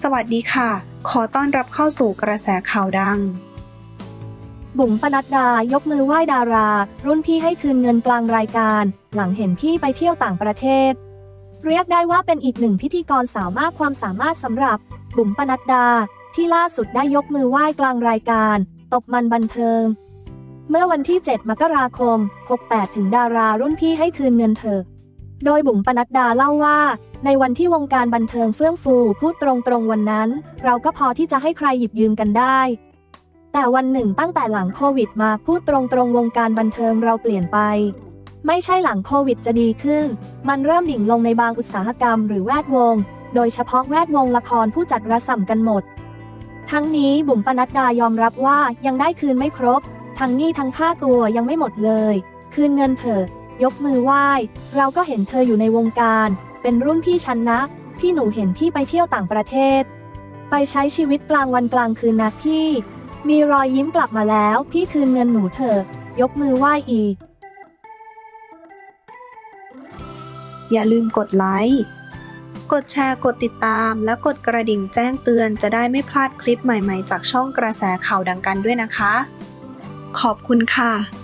สวัสดีค่ะ ขอต้อนรับเข้าสู่กระแสข่าวดัง บุ๋มปนัดดายกมือไหว้ดารา รุ่นพี่ให้คืนเงินกลางรายการ หลังเห็นพี่ไปเที่ยวต่างประเทศ เรียกได้ว่าเป็นอีกหนึ่งพิธีกรสาวมากความสามารถสำหรับ บุ๋มปนัดดา ที่ล่าสุดได้ยกมือไหว้กลางรายการตบมันบันเทิง เมื่อวันที่ 7 มกราคม 68 ถึงดารารุ่นพี่ให้คืนเงินเถอ โดยบุ๋มปนัดดาเล่าว่า ในวันที่วงการบันเทิงเฟื่องฟูพูดตรงๆวันนั้น เราก็พอที่จะให้ใครหยิบยืมกันได้ แต่วันหนึ่งตั้งแต่หลังโควิดมาพูดตรงๆวงการบันเทิงเราเปลี่ยนไป ไม่ใช่หลังโควิดจะดีขึ้น มันเริ่มดิ่งลงในบางอุตสาหกรรมหรือแวดวง โดยเฉพาะแวดวงละครผู้จัดระส่ำกันหมด ทั้งนี้บุ๋มปนัดดายอมรับว่ายังได้คืนไม่ครบ ทั้งหนี้ทั้งค่าตัวยังไม่หมดเลย คืนเงินเถอะ ยกมือไหว้ เราก็เห็นเธออยู่ในวงการ เป็นรุ่นพี่ฉันนะ พี่หนูเห็นพี่ไปเที่ยวต่างประเทศ ไปใช้ชีวิตกลางวันกลางคืนนะพี่ มีรอยยิ้มกลับมาแล้ว พี่คืนเงินหนูเถอะ ยกมือไหว้อีก อย่าลืมกดไลค์ กดแชร์ กดติดตาม และกดกระดิ่งแจ้งเตือนจะได้ไม่พลาดคลิปใหม่ๆ จากช่องกระแสข่าวดังกันด้วยนะคะ ขอบคุณค่ะ